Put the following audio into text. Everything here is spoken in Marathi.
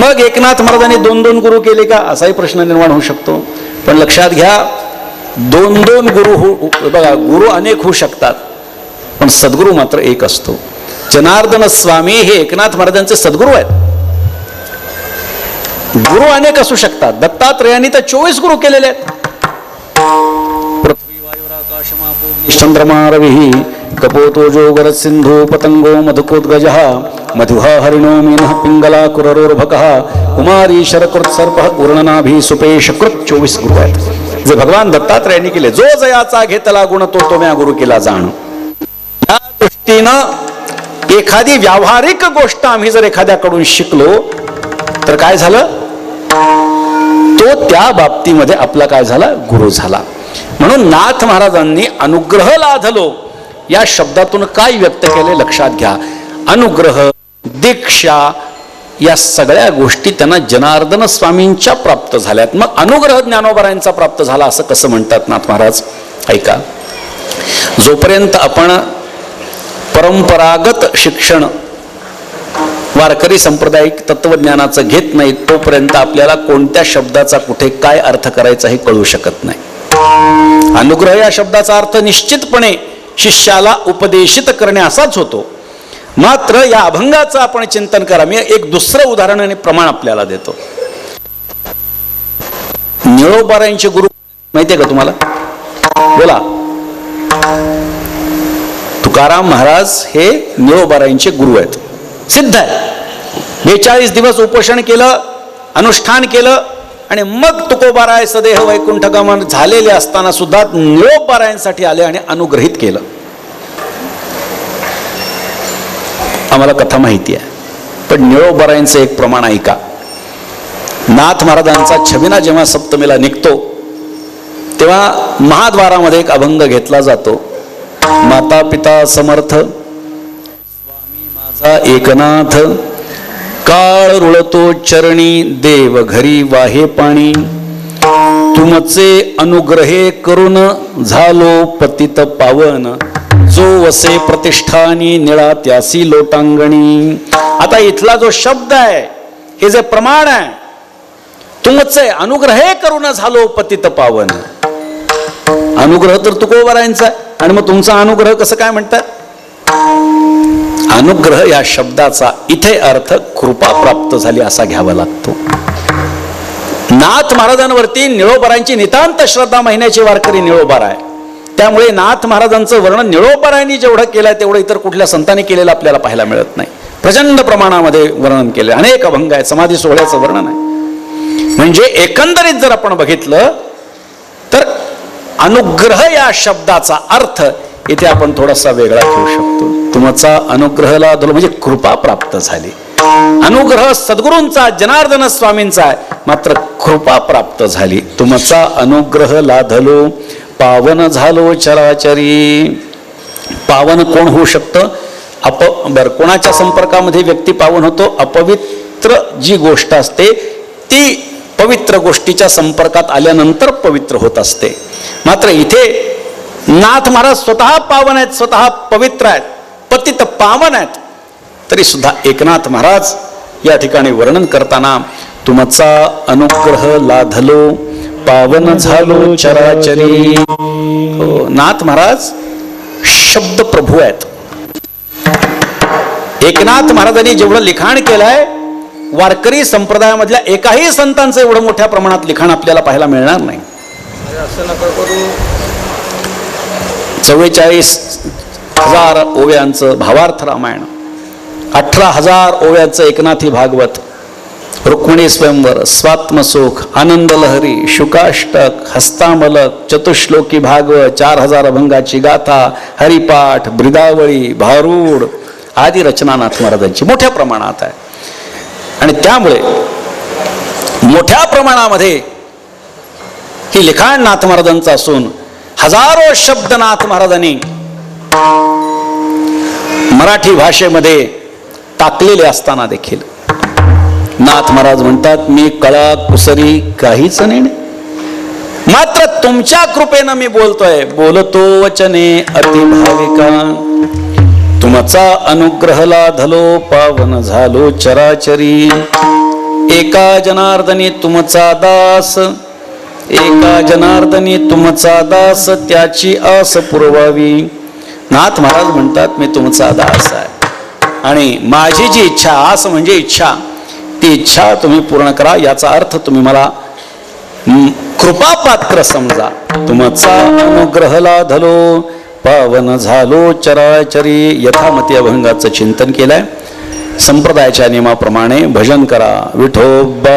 मग एकनाथ महाराजांनी दोन दोन गुरु केले का? असाही प्रश्न निर्माण होऊ शकतो. पण लक्षात घ्या दोन दोन गुरु हो बघा गुरु अनेक होऊ शकतात पण सद्गुरू मात्र एक असतो. जनार्दन स्वामी हे एकनाथ महाराजांचे सद्गुरू आहेत. गुरु अनेक असू शकतात. दत्तात्रयांनी तर चोवीस गुरु केलेले आहेत. पृथ्वी चंद्रमा रवी कपोतो जो गरज सिंधू पतंगो मधुकोद्गज मधुहा हरिणो मीनः पिंगला कुररोर्भक कुमारी शरकृत सर्प पूर्णनाभी सुपेश कृत चोवीस गुरु आहेत जे भगवान दत्तात्रयांनी केले जो जयाचा घेतला गुण तो तो म्या गुरु केला जाण। या दृष्टीनं एखादी व्यावहारिक गोष्ट आम्ही जर एखाद्याकडून शिकलो तर काय झालं? तो त्या बाबतीमध्ये आपला काय झाला? गुरु झाला. म्हणून नाथ महाराजांनी अनुग्रह लाधलो. या शब्दातून काय व्यक्त केले? लक्षात घ्या. अनुग्रह दीक्षा या सगळ्या गोष्टी त्यांना जनार्दन स्वामींच्या प्राप्त झाल्यात. मग अनुग्रह ज्ञानोबरायांचा प्राप्त झाला असं कसं म्हणतात नाथ महाराज? ऐका. जोपर्यंत आपण परंपरागत शिक्षण वारकरी सांप्रदायिक तत्वज्ञानाचं घेत नाही तोपर्यंत आपल्याला कोणत्या शब्दाचा कुठे काय अर्थ करायचा हे कळू शकत नाही. अनुग्रह या शब्दाचा अर्थ निश्चितपणे शिष्याला उपदेशित करणे असाच होतो. मात्र या अभंगाचं आपण चिंतन करा. मी एक दुसरं उदाहरण आणि प्रमाण आपल्याला देतो. निळोबारायांचे गुरु माहितीये का तुम्हाला? बोला. तुकाराम महाराज हे निळोबारायांचे गुरु आहेत. सिद्ध आहे बेचाळीस दिवस उपोषण केलं अनुष्ठान केलं आणि मग तुकोबाराय सदेह वैकुंठगमन झालेले असताना सुद्धा निळोबारायांसाठी आले आणि अनुग्रहित केलं. आम्हाला कथा माहिती आहे. पण निळोबरायांचं एक प्रमाण ऐका. नाथ महाराजांचा छबिना जेव्हा सप्तमीला निघतो तेव्हा महाद्वारामध्ये एक अभंग घेतला जातो. माता पिता समर्थ स्वामी माझा एकनाथ काळ रुळतो चरणी देव घरी वाहे पाणी. तुमचे अनुग्रहे करून झालो पतित पावन. जो वसे प्रतिष्ठानी निळा त्यासी लोटांगणी. आता इथला जो शब्द आहे हे जे प्रमाण आहे तुमचे अनुग्रहे करून झालो पतित पावन. अनुग्रह तर तुकोबरायांचा आणि मग तुमचा अनुग्रह कसं काय म्हणतात? अनुग्रह या शब्दाचा इथे अर्थ कृपा प्राप्त झाली असा घ्यावा लागतो. नाथ महाराजांवरती निळोबरांची नितांत श्रद्धा महिन्याची वारकरी निळोबार आहे त्यामुळे नाथ महाराजांचं वर्णन निळोबरांनी जेवढं केलंय तेवढं इतर कुठल्या संतांनी केलेलं आपल्याला पाहायला मिळत नाही. प्रचंड प्रमाणामध्ये वर्णन केले अनेक अभंग आहेत. समाधी सोहळ्याचं वर्णन आहे. म्हणजे एकंदरीत जर आपण बघितलं तर अनुग्रह या शब्दाचा अर्थ इथे आपण थोडासा वेगळा घेऊ शकतो. तुमचा अनुग्रह लाधलो म्हणजे कृपा प्राप्त झाली. अनुग्रह सद्गुरूंचा जनार्दन स्वामींचा आहे. मात्र कृपा प्राप्त झाली. तुमचा अनुग्रह लाधलो पावन झालो चराचरी. पावन कोण होऊ शकतं? अप बर कोणाच्या संपर्कामध्ये व्यक्ती पावन होतो? अपवित्र जी गोष्ट असते ती पवित्र गोष्टीच्या संपर्कात आल्यानंतर पवित्र होत असते. मात्र इथे नाथ महाराज स्वतः पावन आहेत स्वतः पवित्र आहेत पतित पावन आहेत. तरी सुद्धा एकनाथ महाराज या ठिकाणी वर्णन करताना तुमचा अनुग्रह लाधलो. पावन झालो चराचरी. हो नाथ महाराज शब्द प्रभू आहेत. एकनाथ महाराजांनी जेवढं लिखाण केलंय वारकरी संप्रदायामधल्या एकाही संतांचं एवढं मोठ्या प्रमाणात लिखाण आपल्याला पाहायला मिळणार नाही. चव्वेचाळीस हजार ओव्यांचं भावार्थ रामायण अठरा हजार ओव्याचं एकनाथी भागवत रुक्मिणी स्वयंवर स्वात्मसुख आनंद लहरी शुकाष्टक हस्तामलक चतुश्लोकी भागव चार हजार अभंगाची गाथा हरिपाठ ब्रिदावळी भारूड आदी रचना नाथ महाराजांची मोठ्या प्रमाणात आहे आणि त्यामुळे मोठ्या प्रमाणामध्ये ही लिखाण नाथ महाराजांचं असून हजारो शब्द नाथ महाराजांनी मराठी भाषेमध्ये टाकलेले असताना देखील नाथ महाराज म्हणतात मी कळा कुसरी काहीच नाही. मात्र तुमच्या कृपेनं मी बोलतोय. बोलतो वचने अतिभाविका. तुमचा अनुग्रह लाधलो पावन झालो चराचरी. एका जनार्दनी तुमचा दास एका जनार्दनी तुमचा दास त्याची आस पुरवावी. नाथ महाराज म्हणतात मी तुमचा दास आहे. आणि माझी जी इच्छा आस म्हणजे इच्छा. ती इच्छा तुम्ही पूर्ण करा याचा अर्थ तुम्ही मला कृपापात्र समजा. तुमचा अनुग्रह लाधलो पावन झालो चराचरी यथामती अभंगाचं चिंतन केलंय. संप्रदायाच्या नियमाप्रमाणे भजन करा. विठोबा